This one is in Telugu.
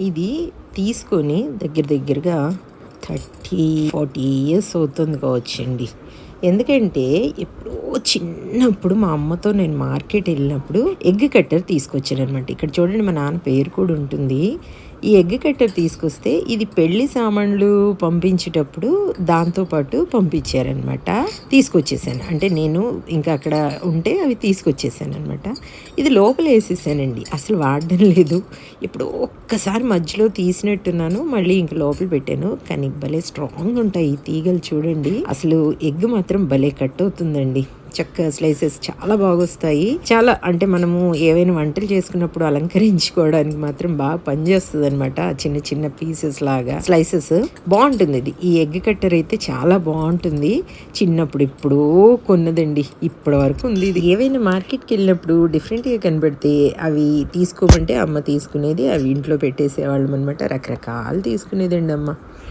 ఇది తీసుకొని దగ్గర దగ్గరగా థర్టీ ఫార్టీ ఇయర్స్ అవుతుంది కావచ్చండి. ఎందుకంటే ఎప్పుడో చిన్నప్పుడు మా అమ్మతో నేను మార్కెట్ వెళ్ళినప్పుడు ఎగ్ కట్టర్ తీసుకొచ్చాను అనమాట ఇక్కడ చూడండి మా నాన్న పేరు కూడా ఉంటుంది. ఈ ఎగ్ కట్టర్ తీసుకొస్తే ఇది పెళ్ళి సామాన్లు పంపించేటప్పుడు దాంతోపాటు పంపించారనమాట తీసుకొచ్చేసాను. అంటే నేను ఇంకా అక్కడ ఉంటే అవి తీసుకొచ్చేసాను అనమాట ఇది లోపల వేసేసానండి. అసలు వాడడం లేదు. ఇప్పుడు ఒక్కసారి మధ్యలో తీసినట్టున్నాను. మళ్ళీ ఇంక లోపల పెట్టాను. కానీ భలే స్ట్రాంగ్ ఉంటాయి ఈ తీగలు చూడండి. అసలు ఎగ్ మాత్రం మాత్రం భలే కట్ అవుతుందండి చక్క స్లైసెస్ చాలా బాగొస్తాయి. చాలా అంటే మనము ఏవైనా వంటలు చేసుకున్నప్పుడు అలంకరించుకోవడానికి మాత్రం బాగా పనిచేస్తుంది అనమాట చిన్న చిన్న పీసెస్ లాగా స్లైసెస్. బాగుంటుంది ఇది. ఈ ఎగ్ కట్టర్ అయితే చాలా బాగుంటుంది. చిన్నప్పుడు ఎప్పుడో కొన్నదండి. ఇప్పటి వరకు ఉంది ఇది. ఏవైనా మార్కెట్కి వెళ్ళినప్పుడు డిఫరెంట్గా కనబడితే అవి తీసుకోమంటే అమ్మ తీసుకునేది అవి ఇంట్లో పెట్టేసేవాళ్ళం అనమాట రకరకాలు తీసుకునేదండి అమ్మ.